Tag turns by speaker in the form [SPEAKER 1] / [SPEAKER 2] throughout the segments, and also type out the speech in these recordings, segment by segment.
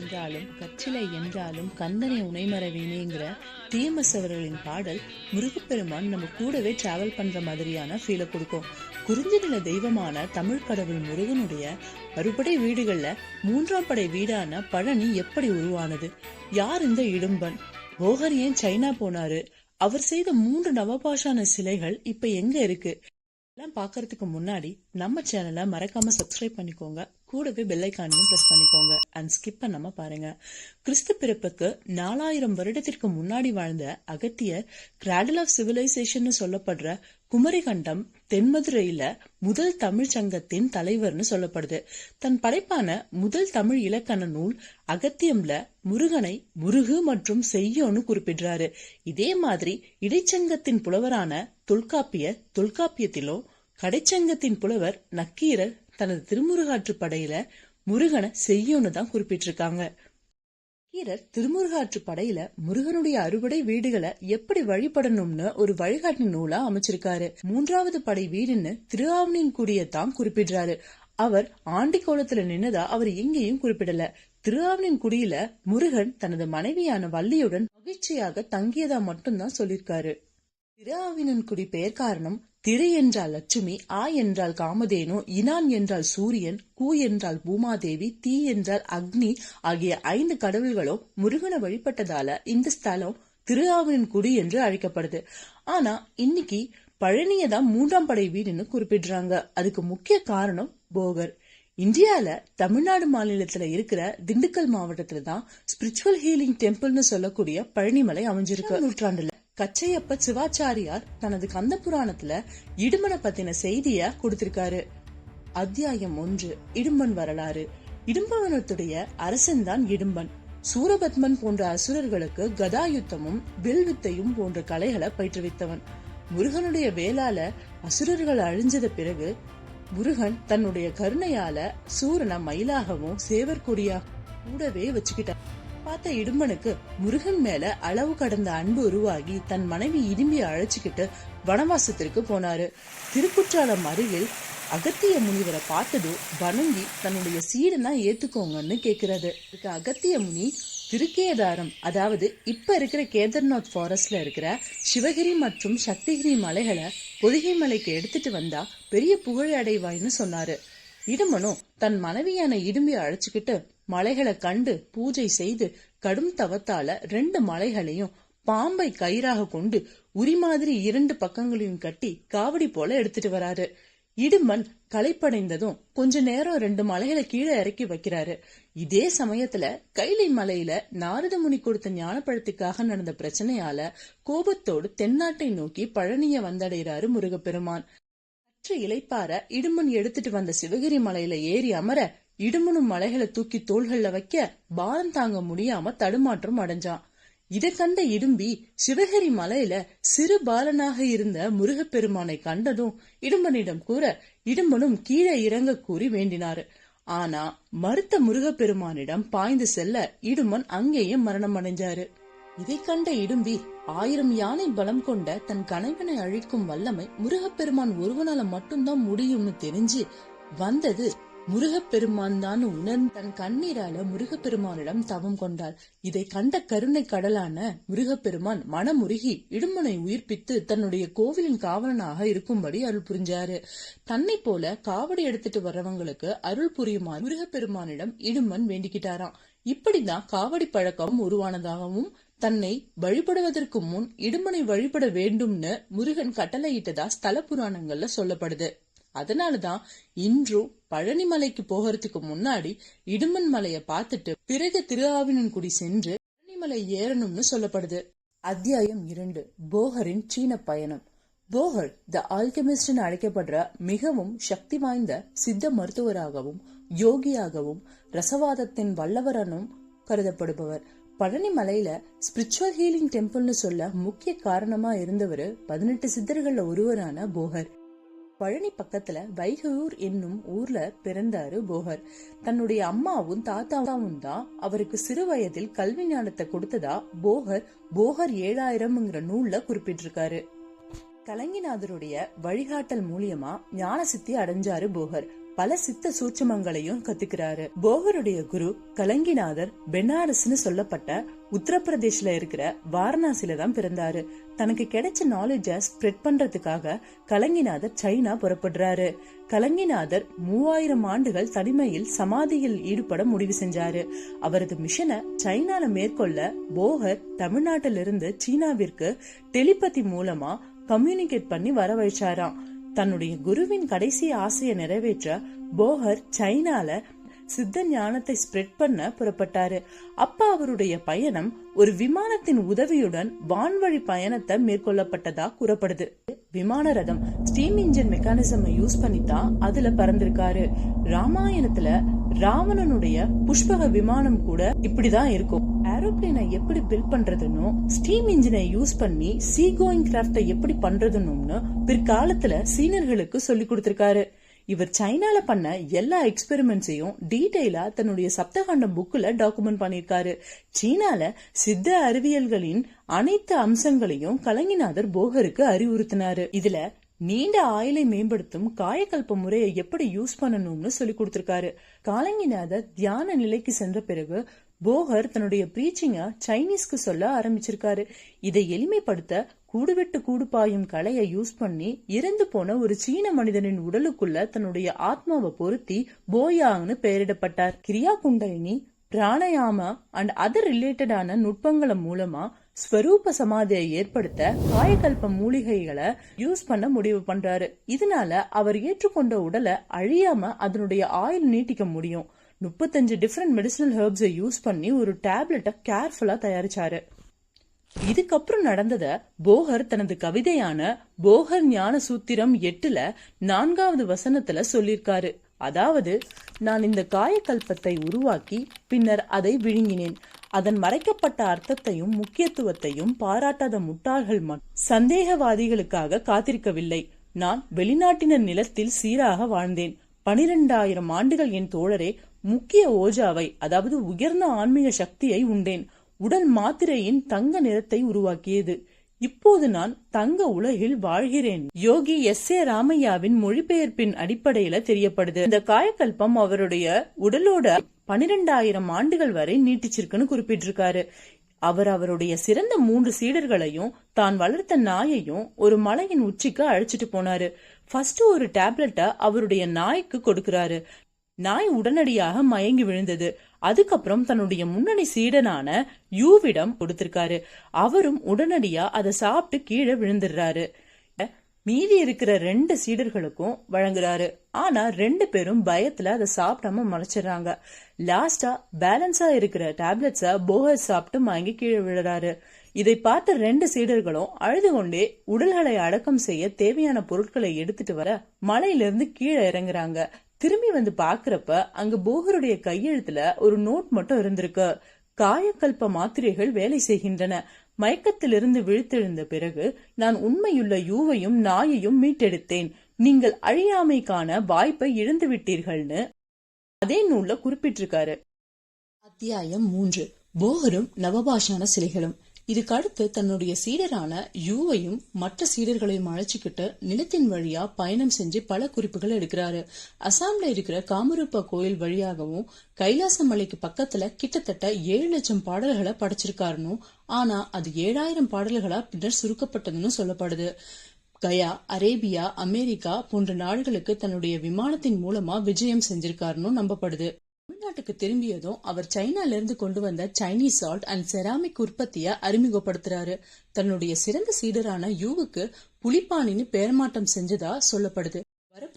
[SPEAKER 1] என்றாலும் கற்றிலை என்றாலும் கந்தனை உனைமறவேனேங்கிற டிஎம்எஸ் அவர்களின் பாடல் முருகப்பெருமான் நம்ம கூடவே டிராவல் பண்ற மாதிரியான ஃபீலை கொடுக்கும். குறிஞ்சி நில தெய்வமான தமிழ் கடவுள் முருகனுடைய அறுபடை வீடுகள்ல மூன்றாம் படை வீடான பழனி எப்படி உருவானது? யார் இந்த இடும்பன்? போகர் ஏன் சைனா போனாரு? அவர் செய்த மூன்று நவபாஷான சிலைகள் இப்ப எங்க இருக்கு? எல்லாம் பார்க்கறதுக்கு முன்னாடி நம்ம சேனலை மறக்காம சப்ஸ்கிரைப் பண்ணிக்கோங்க. கூடவே பெல் ஐக்கானையும் பிரஸ் பண்ணிக்கோங்க அண்ட் ஸ்கிப் பண்ணாம பாருங்க. கிறிஸ்து பிறப்புக்கு நாலாயிரம் வருடத்திற்கு முன்னாடி வாழ்ந்த அகத்தியர் கிராடல் ஆஃப் சிவிலைசேஷன் சொல்லப்படுற குமரிகண்டம் தென்மதுரையில முதல் தமிழ் சங்கத்தின் தலைவர்னு சொல்லப்படுது. தன் படைப்பான முதல் தமிழ் இலக்கண நூல் அகத்தியம்ல முருகனை முருகு மற்றும் செய்யோன்னு குறிப்பிடுறாரு. இதே மாதிரி இடைச்சங்கத்தின் புலவரான தொல்காப்பியர் தொல்காப்பியத்திலோ கடைச்சங்கத்தின் புலவர் நக்கீரர் தனது திருமுருகாற்று படையில முருகனை செய்யும்னு தான் குறிப்பிட்டிருக்காங்க. நக்கீரர் திருமுருகாற்று படையில முருகனுடைய அறுபடை வீடுகளை எப்படி வழிபடணும்னு ஒரு வழிகாட்டு நூலா அமைச்சிருக்காரு. மூன்றாவது படை வீடுன்னு திருஆவணின் குடிய தான் குறிப்பிடுறாரு. அவர் ஆண்டி கோலத்துல நின்னதா அவர் எங்கேயும் குறிப்பிடல. திருஆவணின் குடியில முருகன் தனது மனைவியான வள்ளியுடன் மகிழ்ச்சியாக தங்கியதா மட்டும்தான் சொல்லிருக்காரு திருஆவினன்குடி பெயர் காரணம் திரு என்றால் லட்சுமி ஆ என்றால் காமதேனு இனான் என்றால் சூரியன் கூ என்றால் பூமாதேவி தீ என்றால் அக்னி ஆகிய ஐந்து கடவுள்களும் முருகனை வழிபட்டதால இந்த ஸ்தலம் திருஆவினன்குடி என்று அழைக்கப்படுது. ஆனா இன்னைக்கு பழனியை தான் மூன்றாம் படை வீடுன்னு குறிப்பிடுறாங்க. அதுக்கு முக்கிய காரணம் போகர். இந்தியால தமிழ்நாடு மாநிலத்துல இருக்கிற திண்டுக்கல் மாவட்டத்துல தான் ஸ்பிரிச்சுவல் ஹீலிங் டெம்பிள்னு சொல்லக்கூடிய பழனிமலை அமைஞ்சிருக்கு. நூற்றாண்டுல. கச்சையப்ப சிவாச்சாரியார் தனது கந்த புராணத்துல இடுமனை பத்தின செய்திய கொடுத்திருக்காரு. அத்தியாயம் ஒன்று இடும்பன் வரலாறு. இடும்பவனத்துடைய அரசன்தான் இடும்பன். சூரபத்மன் போன்ற அசுரர்களுக்கு கதாயுத்தமும் வில்வித்தையும் போன்ற கலைகளை பயிற்றுவித்தவன். முருகனுடைய வேளால அசுரர்கள் அழிஞ்சத பிறகு முருகன் தன்னுடைய கருணையால சூரனை மயிலாகவும் சேவற்கொடியா கூடவே வச்சுக்கிட்டான் பார்த்த இடும்பனுக்கு முருகன் மேல அளவு கடந்த அன்பு உருவாகி தன் மனைவி இடும்பிய அழைச்சிக்கிட்டு வனவாசத்திற்கு போனாரு. திருக்குற்றாலம் அருகில் அகத்திய முனிவரை பார்த்ததும் வணங்கி தன்னுடைய சீடனா ஏத்துக்கோங்கன்னு கேக்குறது அகத்திய முனி திருக்கேதாரம் அதாவது இப்ப இருக்கிற கேதார்நாத் ஃபாரஸ்ட்ல இருக்கிற சிவகிரி மற்றும் சக்திகிரி மலைகளை பொதிகை மலைக்கு எடுத்துட்டு வந்தா பெரிய புகழ் அடைவாய்னு சொன்னாரு. இடுமனும் தன் மனைவியான இடும்பி அழைச்சுக்கிட்டு மலைகளை கண்டு பூஜை செய்து கடும் தவத்தால ரெண்டு மலைகளையும் பாம்பை கயிறாக கொண்டு உரி மாதிரி இரண்டு பக்கங்களையும் கட்டி காவடி போல எடுத்துட்டு வராரு. இடுமன் களைப்படைந்ததும் கொஞ்ச நேரம் ரெண்டு மலைகளை கீழே இறக்கி வைக்கிறாரு. இதே சமயத்துல கைலை மலையில நாரத முனி கொடுத்த ஞானப்பழத்துக்காக நடந்த பிரச்சனையால கோபத்தோடு தென்னாட்டை நோக்கி பழனிய வந்தடைகிறாரு முருகப்பெருமான். சற்று இலைப்பார இடுமன் எடுத்துட்டு வந்த சிவகிரி மலையில ஏறி அமர இடுமனும் மலைகளை தூக்கி தோள்கள்ல வைக்க பாரம் தாங்க முடியாம தடுமாற்றம் அடைஞ்சான். இதை கண்ட இடும்பி சிவகிரி மலையில சிறு பாலனாக இருந்த முருகப்பெருமானை கண்டதும் இடும்பனிடம் கூற இடும்பனும் கீழே இறங்க கூறி வேண்டினாரு. ஆனா மறுத்த முருகப்பெருமானிடம் பாய்ந்து செல்ல இடுமன் அங்கேயும் மரணம் அடைஞ்சாரு இதை கண்ட இடும்பி ஆயிரம் யானை பலம் கொண்ட தன் கணவனை அழிக்கும் வல்லமை முருகப்பெருமான் ஒருவனால மட்டும்தான் முடியும்னு தெரிஞ்சு வந்தது முருகப்பெருமான் தான் உணர்ந்து தன் கண்ணீரால முருகப்பெருமானிடம் தவம் கொண்டாள். இதை கண்ட கருணை கடலான முருகப்பெருமான் மனமுருகி இடுமனை உயிர்ப்பித்து தன்னுடைய கோவிலின் காவலனாக இருக்கும்படி அருள் புரிஞ்சாரு. தன்னை போல காவடி எடுத்துட்டு வர்றவங்களுக்கு அருள் புரியுமாறு முருகப்பெருமானிடம் இடுமன் வேண்டிக்கிட்டாராம். இப்படிதான் காவடி பழக்கம் உருவானதாகவும் தன்னை வழிபடுவதற்கு முன் இடுமனை வழிபட வேண்டும்னு முருகன் கட்டளையிட்டதா ஸ்தல புராணங்கள்ல சொல்லப்படுது. அதனாலதான் இன்றும் பழனிமலைக்கு போகிறதுக்கு முன்னாடி இடுமன் மலைய பார்த்துட்டு பிறகு திருஆவினன்குடி சென்று பழனிமலை ஏறணும்னு சொல்லப்படுது. அத்தியாயம் இரண்டு. போகரின் சீன பயணம். போகர் த ஆல்கெமிஸ்ட் அழைக்கப்படுற மிகவும் சக்தி வாய்ந்த சித்த மருத்துவராகவும் யோகியாகவும் ரசவாதத்தின் வல்லவரனும் கருதப்படுபவர். பழனி மலையில ஸ்பிரிச்சுவல் ஹீலிங் டெம்பிள்னு சொல்ல முக்கிய காரணமா இருந்தவர் பதினெட்டு சித்தர்கள்ல ஒருவரான போகர். பழனி பக்கத்துல வைகையூர் என்னும் ஊர்ல பிறந்தாரு போகர். தன்னுடைய அம்மாவும் தாத்தாவும் தான் அவருக்கு சிறு வயதில் கல்வி ஞானத்தை கொடுத்ததா போகர் போகர் ஏழாயிரம்ங்கிற நூல்ல குறிப்பிட்டிருக்காரு. கலங்கிநாதருடைய வழிகாட்டல் மூலியமா ஞான சித்தி அடைஞ்சாரு போகர். பல சித்த சூட்சமங்களையும் கத்துக்கிறாரு. போகருடைய குரு கலங்கிநாதர் பெனாரஸ்னு சொல்லப்பட்ட உத்தரப்பிரதேஷ்ல இருக்கிற வாரணாசில தான் பிறந்தாரு. தனக்கு கிடைச்ச நாலேஜ ஸ்ப்ரெட் பண்றதுக்காக கலங்கிநாதர் சைனா புறப்படுறாரு. கலங்கிநாதர் மூவாயிரம் ஆண்டுகள் தனிமையில் சமாதியில் ஈடுபட முடிவு செஞ்சாரு. அவரது மிஷனை சைனால மேற்கொள்ள போகர் தமிழ்நாட்டிலிருந்து சீனாவிற்கு டெலிபதி மூலமா கம்யூனிகேட் பண்ணி வரவழைச்சாராம். தன்னுடைய குருவின் கடைசி ஆசையை நிறைவேற்ற போகர் சைனால சித்த ஞானத்தை ஸ்ப்ரெட் பண்ண புறப்பட்டாரு. அப்ப அவருடைய பயணம் ஒரு விமானத்தின் உதவியுடன் வான்வழி பயணத்தை மேற்கொள்ளப்பட்டதா கூறப்படுது. விமான ரதம் ஸ்டீம் இன்ஜின் மெக்கானிசம் யூஸ் பண்ணி தான் அதுல பறந்திருக்காரு. ராமாயணத்துல ராவணனுடைய புஷ்பக விமானம் கூட இப்படிதான் இருக்கும். ஏரோப்ளேனை எப்படி பில்ட் பண்றதுன்னு ஸ்டீம் இன்ஜினை யூஸ் பண்ணி சீ கோயிங் கிராஃப்டை எப்படி பண்றதுன்னு பிற்காலத்துல சீனர்களுக்கு சொல்லி கொடுத்திருக்காரு. இவர் சைனால பண்ண எல்லா எக்ஸ்பெரிமெண்ட்ஸையும் டீடைலா தன்னுடைய சப்தகாண்டம் புக்ல டாக்குமெண்ட் பண்ணிருக்காரு சீனால சித்த அறிவியல்களின் அனைத்து அம்சங்களையும் கலங்கிநாதர் போகருக்கு அறிவுறுத்தினாரு. இதுல நீண்ட ஆயுளை மேம்படுத்தும் காயக்கல்ப முறையை எப்படி யூஸ் பண்ணணும்னு சொல்லி கொடுத்திருக்காரு. காலங்கிநாதர் தியான நிலைக்கு சென்ற பிறகு போகர் தன்னுடைய பிரீச்சிங்க சைனீஸ்க்கு சொல்ல ஆரம்பிச்சிருக்காரு. இதை எளிமைப்படுத்த கூடுவிட்டு கூடு பாயும் கலையை யூஸ் பண்ணி இறந்து போன ஒரு சீன மனிதனின் உடலுக்குள்ள தன்னுடைய ஆத்மாவை பொருத்தி போயாங்னு பெயரிடப்பட்டார். கிரியா குண்டலினி பிராணயாமா அண்ட் அதர் ரிலேட்டடான நுட்பங்களை மூலமா ஸ்வரூப சமாதியை ஏற்படுத்த காயகல்ப மூலிகைகளை யூஸ் பண்ண முடிவு பண்றாரு. இதனால அவர் ஏற்றுக்கொண்ட உடலை அழியாம அதனுடைய ஆயுள் நீட்டிக்க முடியும். முப்பத்தஞ்சு டிஃப்ரெண்ட் மெடிசனல் ஹெர்ப்ஸை யூஸ் பண்ணி ஒரு டேப்லெட்டை கேர்ஃபுல்லா தயாரிச்சாரு. இதுக்கப்புறம் நடந்தத போகர் தனது கவிதையான போகர் ஞான சூத்திரம் எட்டுல நான்காவது வசனத்துல சொல்லிருக்காரு. அதாவது நான் இந்த காயக்கல்பத்தை உருவாக்கி பின்னர் அதை விழுங்கினேன். அதன் மறைக்கப்பட்ட அர்த்தத்தையும் முக்கியத்துவத்தையும் பாராட்டாத முட்டாள்கள் சந்தேகவாதிகளுக்காக காத்திருக்கவில்லை. நான் வெளிநாட்டினர் நிலத்தில் சீராக வாழ்ந்தேன். பனிரெண்டாயிரம் ஆண்டுகள் என் தோழரே முக்கிய ஓஜாவை அதாவது உயர்ந்த ஆன்மீக சக்தியை உண்டேன். உடல் மாத்திரையின் தங்க நிறத்தை உருவாக்கியது. இப்போது நான் தங்க உலகில் வாழ்கிறேன். யோகி எஸ். ஏ. ராமையாவின் மொழிபெயர்ப்பின் அடிப்படையில தெரியப்படுது. இந்த காயக்கல்பம் அவருடைய உடலோட பனிரெண்டாயிரம் ஆண்டுகள் வரை நீட்டிச்சிருக்குன்னு குறிப்பிட்டிருக்காரு. அவர் அவருடைய சிறந்த மூன்று சீடர்களையும் தான் வளர்த்த நாயையும் ஒரு மலையின் உச்சிக்கு அழைச்சிட்டு போனாரு. ஃபர்ஸ்ட் ஒரு டேப்லெட்டை அவருடைய நாய்க்கு கொடுக்கிறாரு. நாய் உடனடியாக மயங்கி விழுந்தது. அதுக்கப்புறம் தன்னுடைய முன்னணி சீடனான யூவிடம் கொடுத்திருக்காரு. அவரும் உடனடியா அதை சாப்பிட்டு கீழே விழுந்துடுறாரு. மீதி இருக்கிற ரெண்டு சீடர்களுக்கும் வழங்குறாரு. ஆனா ரெண்டு பேரும் பயத்துல அதை சாப்பிடாம மறைச்சிடுறாங்க லாஸ்டா பேலன்ஸா இருக்கிற டேப்லெட்ஸ போகர் சாப்பிட்டு வாங்கி கீழே விழுறாரு. இதை பார்த்த ரெண்டு சீடர்களும் அழுது கொண்டே உடல்களை அடக்கம் செய்ய தேவையான பொருட்களை எடுத்துட்டு வர மலையிலிருந்து கீழே இறங்குறாங்க. திரும்பி வந்து பாக்குறப்ப அங்க போகருடைய கையெழுத்துல ஒரு நோட் மட்டும் இருந்திருக்கு. காயக்கல்ப மாத்திரைகள் வேலை செய்கின்றன. மயக்கத்திலிருந்து விழித்தெழுந்த பிறகு நான் உண்மையுள்ள யூவையும் நாயையும் மீட்டெடுத்தேன். நீங்கள் அழியாமைக்கான வாய்ப்பை இழந்து விட்டீர்கள்னு அதே நூல்ல குறிப்பிட்டிருக்காரு. அத்தியாயம் மூன்று. போகரும் நவபாஷான சிலைகளும். இதுக்கடுத்து தன்னுடைய சீடரான யூவையும் மற்ற சீடர்களையும் அழைச்சிக்கிட்டு நிலத்தின் வழியா பயணம் செஞ்சு பல குறிப்புகள் எடுக்கிறாரு. அசாம்ல இருக்கிற காமரூப்பா கோயில் வழியாகவும் கைலாச மலைக்கு பக்கத்துல கிட்டத்தட்ட ஏழு லட்சம் பாடல்களை படைச்சிருக்காருன்னு. ஆனா அது ஏழாயிரம் பாடல்களா பின்னர் சுருக்கப்பட்டதுன்னு சொல்லப்படுது. கயா அரேபியா அமெரிக்கா போன்ற நாடுகளுக்கு தன்னுடைய விமானத்தின் மூலமா விஜயம் செஞ்சிருக்காருன்னு நம்பப்படுது. தமிழ்நாட்டுக்கு திரும்பியதும் அவர் சைனால இருந்து கொண்டு வந்த சைனீஸ் சால்ட் அண்ட் செராமிக் உற்பத்திய அறிமுகப்படுத்துறாரு. தன்னுடைய சிறந்த சீடரான யூவுக்கு புலிப்பானின்னு பேரமாட்டம் செஞ்சதா சொல்லப்படுது.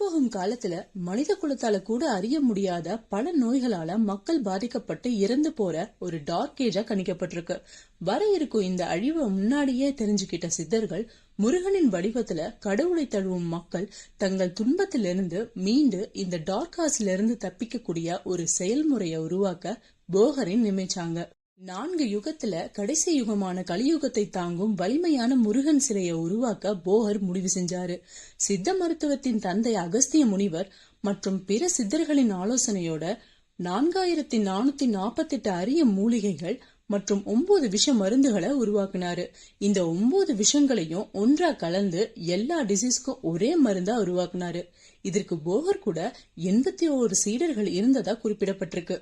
[SPEAKER 1] வரப்போகும் காலத்துல மனித குலத்தால கூட அறிய முடியாத பல நோய்களால மக்கள் பாதிக்கப்பட்டு இறந்து போற ஒரு டார்க் ஏஜா கணிக்கப்பட்டிருக்கு. வர இருக்கும் இந்த அழிவை முன்னாடியே தெரிஞ்சுக்கிட்ட சித்தர்கள் முருகனின் வடிவத்துல கடவுளை தழுவும் மக்கள் தங்கள் துன்பத்திலிருந்து மீண்டு இந்த டார்காஸ்ல இருந்து தப்பிக்கக்கூடிய ஒரு செயல்முறையை உருவாக்க போகரின் நினைச்சாங்க நான்கு யுகத்துல கடைசி யுகமான கலியுகத்தை தாங்கும் வலிமையான முருகன் சிலையை உருவாக்க போகர் முடிவு செஞ்சாரு. சித்த மருத்துவத்தின் தந்தை அகஸ்திய முனிவர் மற்றும் பிற சித்தர்களின் ஆலோசனையோட நான்காயிரத்தி நானூத்தி நாற்பத்தி எட்டு அரிய மூலிகைகள் மற்றும் ஒன்பது விஷ மருந்துகளை உருவாக்குனாரு. இந்த ஒன்பது விஷங்களையும் ஒன்றா கலந்து எல்லா டிசீஸ்க்கும் ஒரே மருந்தா உருவாக்குனாரு. இதற்கு போகர் கூட எண்பத்தி ஓரு சீடர்கள் இருந்ததா குறிப்பிடப்பட்டிருக்கு.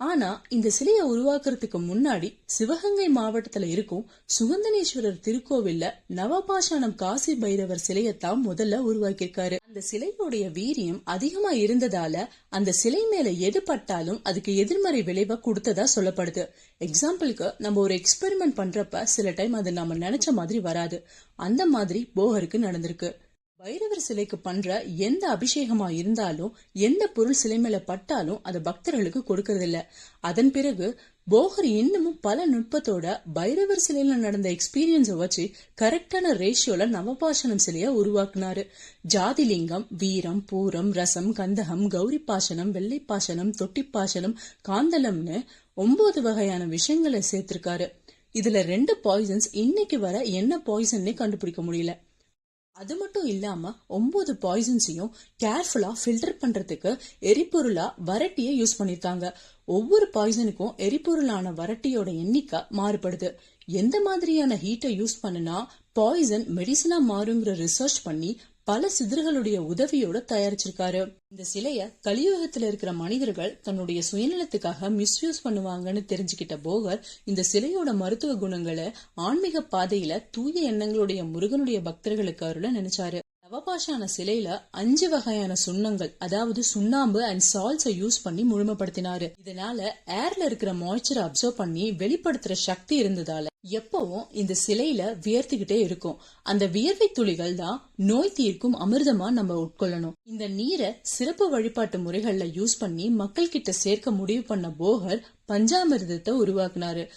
[SPEAKER 1] ஆனா இந்த சிலையை உருவாக்குறதுக்கு முன்னாடி சிவகங்கை மாவட்டத்துல இருக்கும் சுகந்தனேஸ்வரர் திருக்கோவில்ல நவபாஷாணம் காசி பைரவர் சிலையத்தான் முதல்ல உருவாக்கியிருக்காரு. அந்த சிலையோடைய வீரியம் அதிகமா இருந்ததால அந்த சிலை மேல எது பட்டாலும் அதுக்கு எதிர்மறை விளைவை கொடுத்ததா சொல்லப்படுது. எக்ஸாம்பிளுக்கு நம்ம ஒரு எக்ஸ்பெரிமெண்ட் பண்றப்ப சில டைம் அது நம்ம நினைச்ச மாதிரி வராது. அந்த மாதிரி போகருக்கு நடந்திருக்கு. பைரவர் சிலைக்கு பண்ற எந்த அபிஷேகமா இருந்தாலும் எந்த பொருள் சிலை மேல பட்டாலும் அதை பக்தர்களுக்கு கொடுக்கறது இல்ல அதன் பிறகு போகர் இன்னமும் பல நுட்பத்தோட பைரவர் சிலையில நடந்த எக்ஸ்பீரியன்ஸ வச்சு கரெக்டான ரேஷியோல நவபாஷணம் சிலைய உருவாக்குனாரு. ஜாதிலிங்கம் வீரம் பூரம் ரசம் கந்தகம் கௌரி பாசனம் வெள்ளை பாசனம் தொட்டி பாசனம் காந்தலம்னு ஒன்பது வகையான விஷயங்களை சேர்த்திருக்காரு. இதுல ரெண்டு பாய்சன்ஸ் இன்னைக்கு வர என்ன பாய்சன்னே கண்டுபிடிக்க முடியல. அது மட்டும் இல்லாம ஒன்பது பாய்சன்ஸையும் கேர்ஃபுல்லா ஃபில்டர் பண்றதுக்கு எரிபொருளா வரட்டியை யூஸ் பண்ணிருக்காங்க. ஒவ்வொரு பாய்சனுக்கும் எரிபொருளான வரட்டியோட எண்ணிக்கை மாறுபடுது. எந்த மாதிரியான ஹீட்டை யூஸ் பண்ணுனா பாய்சன் மெடிசனா மாறுங்கிற ரிசர்ச் பண்ணி பல சிதறுகளுடைய உதவியோட தயாரிச்சிருக்காரு. இந்த சிலைய கலியுகத்துல இருக்கிற மனிதர்கள் தன்னுடைய சுயநலத்துக்காக மிஸ்யூஸ் பண்ணுவாங்கன்னு தெரிஞ்சுக்கிட்ட போகர் இந்த சிலையோட மருத்துவ குணங்களை ஆன்மீக பாதையில தூய எண்ணங்களுடைய முருகனுடைய பக்தர்களுக்கு அருள நினைச்சாரு. நவபாஷான சிலையில அஞ்சு வகையான சுண்ணங்கள் அதாவது சுண்ணாம்பு அண்ட் சால்ட்ஸை யூஸ் பண்ணி முழுமைப்படுத்தினாரு. இதனால ஏர்ல இருக்கிற மாய்ச்சரை அப்சர்வ் பண்ணி வெளிப்படுத்துற சக்தி இருந்ததால எப்பவும் இந்த சிலையில வியர்த்துக்கிட்டே இருக்கும். அந்த வியர்வை துளிகள் தான் நோய் தீர்க்கும் அமிர்தமா நம்ம உட்கொள்ளணும். இந்த நீரை சிறப்பு வழிபாட்டு முறைகள்ல யூஸ் பண்ணி மக்கள் கிட்ட சேர்க்க முடிவு பண்ண போகர் பஞ்சாமிர்தத்தை உருவாக்குனாரு.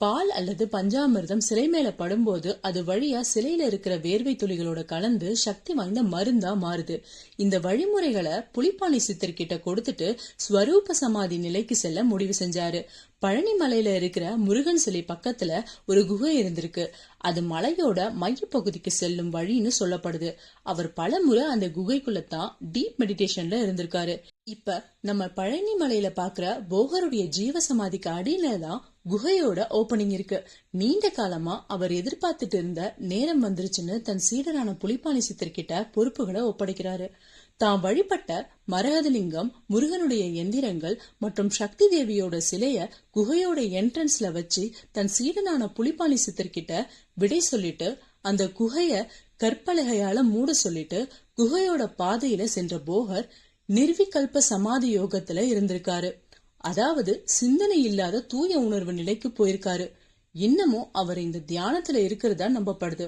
[SPEAKER 1] பால் அல்லது பஞ்சாமிர்தம் சிலை மேல படும்போது அது வழியா சிலையில இருக்கிற வேர்வை துளிகளோட கலந்து சக்தி வாய்ந்த மருந்தா மாறுது. இந்த வழிமுறைகளை புலிப்பாணி சித்தர்கிட்ட கொடுத்துட்டு ஸ்வரூப சமாதி நிலைக்கு செல்ல முடிவு செஞ்சாரு. பழனி மலையில இருக்கிற முருகன் சிலை பக்கத்துல ஒரு குகை இருந்திருக்கு. அது மலையோட மையப்பகுதிக்கு செல்லும் வழின்னு சொல்லப்படுது. அவர் பலமுறை அந்த குகைக்குள்ள தான் டீப் மெடிடேஷன்ல இருந்திருக்காரு. இப்ப நம்ம பழனி மலையில பாக்குற போகருடைய ஜீவ சமாதிக்கு அடியில தான் குகையோட ஓபனிங் இருக்கு. நீண்ட காலமா அவர் எதிர்பார்த்துட்டு இருந்த நேரம் வந்துருச்சுன்னு தன் சீடரான புலிப்பாணி சித்தர்கிட்ட பொறுப்புகளை ஒப்படைக்கிறாரு. தாம் வழிபட்ட மரகதலிங்கம் முருகனுடைய எந்திரங்கள் மற்றும் சக்தி தேவியோட சிலைய குகையோட என்ட்ரன்ஸ்ல வச்சு தன் சீடனான புலிப்பாணி சித்தர்கிட்ட விடை சொல்லிட்டு அந்த குகைய கற்பலகையால மூட சொல்லிட்டு குகையோட பாதையில சென்ற போகர் நிர்விகல்ப சமாதி யோகத்துல இருந்திருக்காரு. அதாவது சிந்தனை இல்லாத தூய உணர்வு நிலைக்கு போயிருக்காரு. இன்னமும் அவர் இந்த தியானத்துல இருக்கிறதா நம்பப்படுது.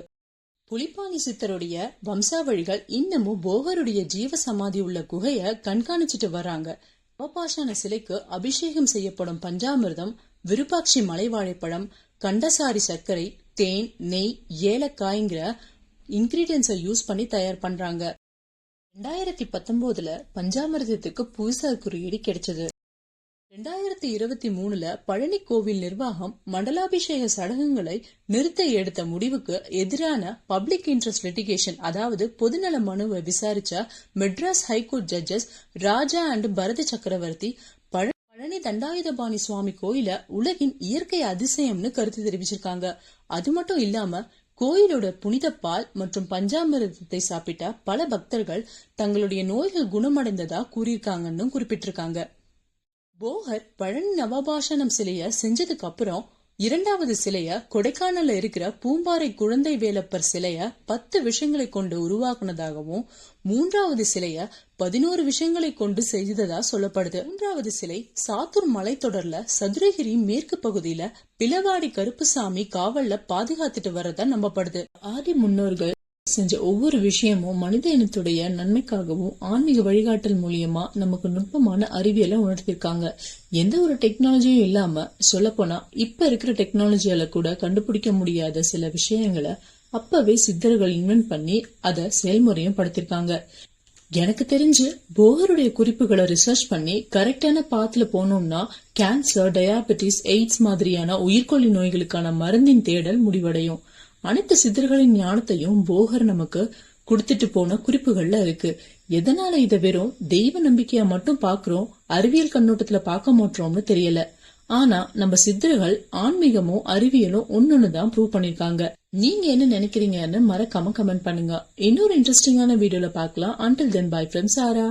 [SPEAKER 1] புலிப்பாணி சித்தருடைய வம்சாவழிகள் இன்னமும் போகருடைய ஜீவ சமாதி உள்ள குகைய கண்காணிச்சிட்டு வராங்க நவபாஷான சிலைக்கு அபிஷேகம் செய்யப்படும் பஞ்சாமிர்தம் விருப்பாட்சி மலை வாழைப்பழம் கண்டசாரி சர்க்கரை தேன் நெய் ஏலக்காய்ங்கிற இன்கிரீடியன்ஸை யூஸ் பண்ணி தயார் பண்றாங்க. ரெண்டாயிரத்தி பத்தொன்பதுல பஞ்சாமிர்தத்துக்கு புதுசா குறியீடு கிடைச்சது. ரெண்டாயிரத்தி இருபத்தி மூணுல பழனி கோவில் நிர்வாகம் மண்டலாபிஷேக சடங்குகளை நிறுத்த எடுத்த முடிவுக்கு எதிரான பப்ளிக் இன்ட்ரெஸ்ட் லிட்டிகேஷன் அதாவது பொதுநல மனுவை விசாரிச்ச Madras high court judges Raja and Bharatha Chakravarthy Palani Dhandayuthapani சுவாமி கோயில உலகின் இயற்கை அதிசயம்னு கருத்து தெரிவிச்சிருக்காங்க. அது மட்டும் இல்லாம கோயிலோட புனித பால் மற்றும் பஞ்சாமிரதத்தை சாப்பிட்ட பல பக்தர்கள் தங்களுடைய நோய்கள் குணமடைந்ததா கூறியிருக்காங்கன்னு குறிப்பிட்டிருக்காங்க. போகர் பழனி நவபாஷணம் சிலைய செஞ்சதுக்கு அப்புறம் இரண்டாவது சிலைய கொடைக்கானல்ல இருக்கிற பூம்பாறை குழந்தை வேலப்பர் சிலைய பத்து விஷயங்களை கொண்டு உருவாக்குனதாகவும் மூன்றாவது சிலைய பதினோரு விஷயங்களை கொண்டு செய்ததா சொல்லப்படுது. மூன்றாவது சிலை சாத்தூர் மலைத்தொடர்ல சதுரகிரி மேற்கு பகுதியில பிளவாடி கருப்புசாமி காவல்ல பாதுகாத்துட்டு வரதா நம்பப்படுது. ஆதி முன்னோர்கள் செஞ்ச ஒவ்வொரு விஷயமும் மனித இனத்துடைய நன்மைக்காகவும் ஆன்மீக வழிகாட்டல் மூலியமா நமக்கு நுட்பமான அறிவியலை உணர்த்திருக்காங்க. எந்த ஒரு டெக்னாலஜியும் இல்லாம சொல்லப்போனா இப்ப இருக்கிற டெக்னாலஜியால கூட கண்டுபிடிக்க முடியாத சில விஷயங்களை அப்பவே சித்தர்கள் இன்வென்ட் பண்ணி அதை செயல்முறையும் படுத்திருக்காங்க. எனக்கு தெரிஞ்சு போகருடைய குறிப்புகளை ரிசர்ச் பண்ணி கரெக்டான பாத்துல போனோம்னா கேன்சர் டயாபெட்டிஸ் எய்ட்ஸ் மாதிரியான உயிர்கொல்லி நோய்களுக்கான மருந்தின் தேடல் முடிவடையும். அனைத்து சித்தர்களின் ஞானத்தையும் போகர் நமக்கு கொடுத்துட்டு போன குறிப்புகள்ல இருக்கு. எதனால இத வெறும் தெய்வ நம்பிக்கையா மட்டும் பாக்குறோம் அறிவியல் கண்ணோட்டத்துல பார்க்க மாட்டோம்னு தெரியல. ஆனா நம்ம சித்தர்கள் ஆன்மீகமும் அறிவியலும் ஒன்னொன்னு தான் ப்ரூவ் பண்ணிருக்காங்க. நீங்க என்ன நினைக்கிறீங்கன்னு மறக்காம கமெண்ட் பண்ணுங்க. இன்னொரு இன்ட்ரெஸ்டிங்கான வீடியோல பார்க்கலாம். அன்டில் தென் பை ஃப்ரெண்ட்ஸ் சாரா